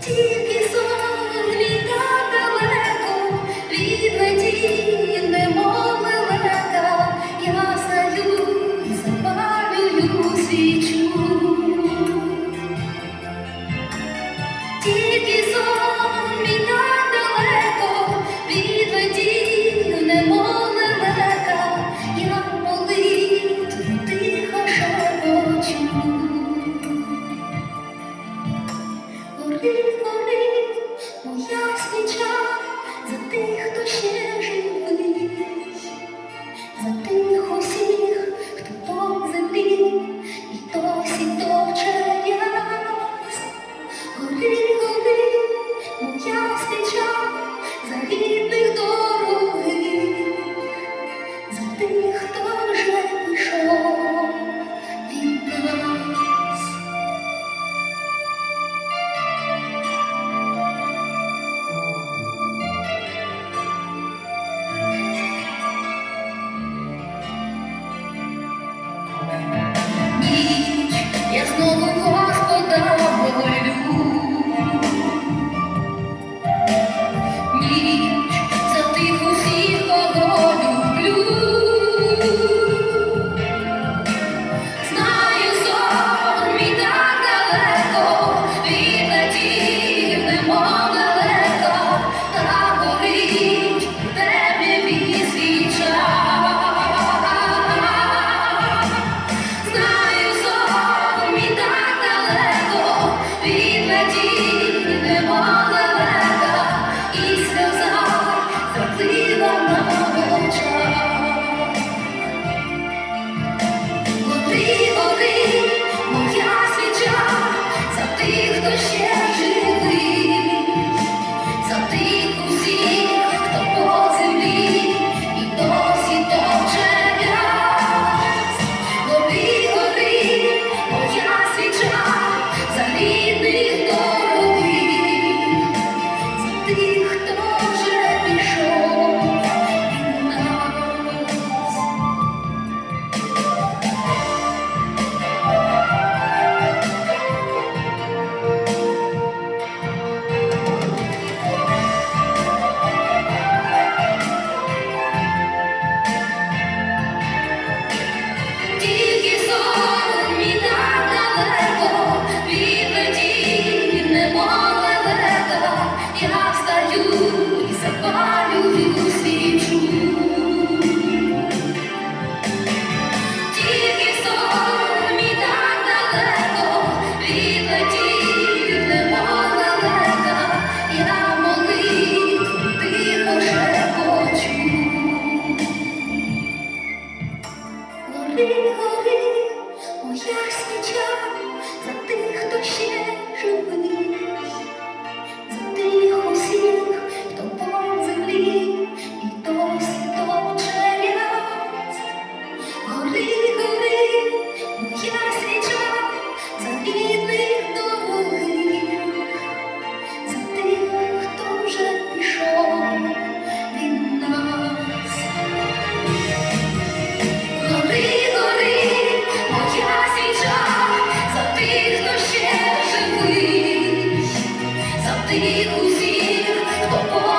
Take Amen. Моя за тих, хто ще живий, усіх, хто